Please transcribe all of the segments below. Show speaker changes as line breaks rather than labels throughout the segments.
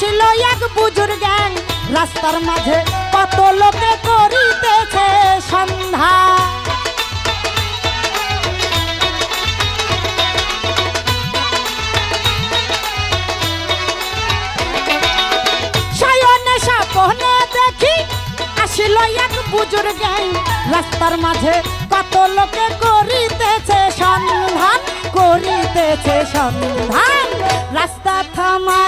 আসলো এক বুজুর গ্যাং। রাস্তার মাঝে কত লোকে করিতেছে সন্ধ্যা। স্বপনে দেখি আসলো এক বুজুর গ্যাং। রাস্তার মাঝে কত লোকে করিতেছে সন্ধান করিতেছে সন্ধান। রাস্তা থামায়ে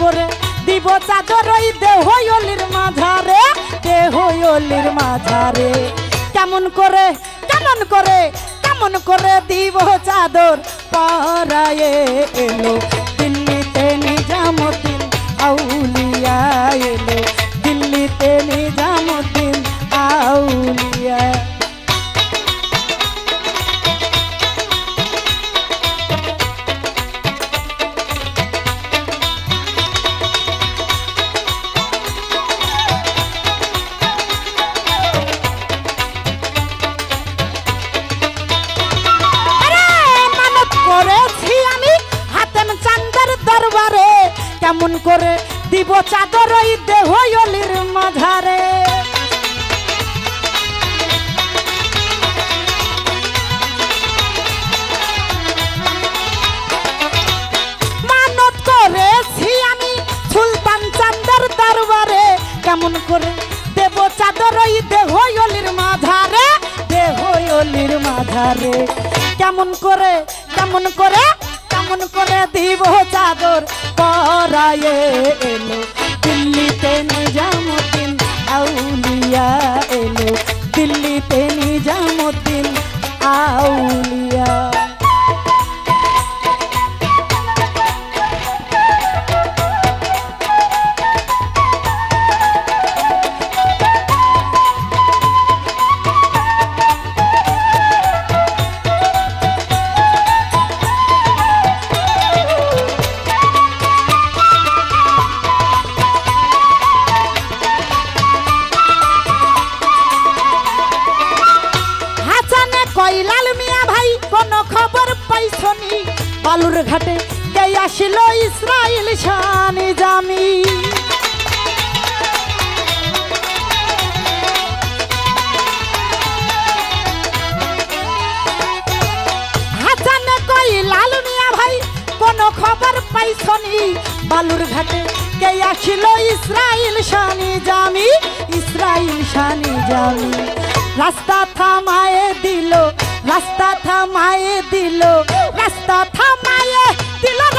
করে দিব চাদর ওই দেহ অলির মাঝারে দেহ অলির মাঝারে। কেমন করে কেমন করে কেমন করে দিব চাদর পরায়ে এলো। দিল্লিতে নিজামুদ্দিন আউলিয়া এলো। কেমন করে দিব চাদর ওই দেহ অলির মাঝারে। মানত করেছি আমি সুলতান চান্দের দরবারে। কেমন করে দেব চাদর ওই দেহ অলির মাঝারে দেহ অলির মাঝারে। কেমন করে কেমন করে কেমন করে দিব চাদর পরায়ে এলো। বালুর ঘাটে কে আসিল ইসরাইল শানি জামি খবর পাইছনি? বালুর ঘাটে কে আসিল ইসরাইল শানি জামি ইসরাইল শানি জামি রাস্তা থামায়ে দিল, রাস্তা থামায়ে দিল রাস্তা থামায়ে দিল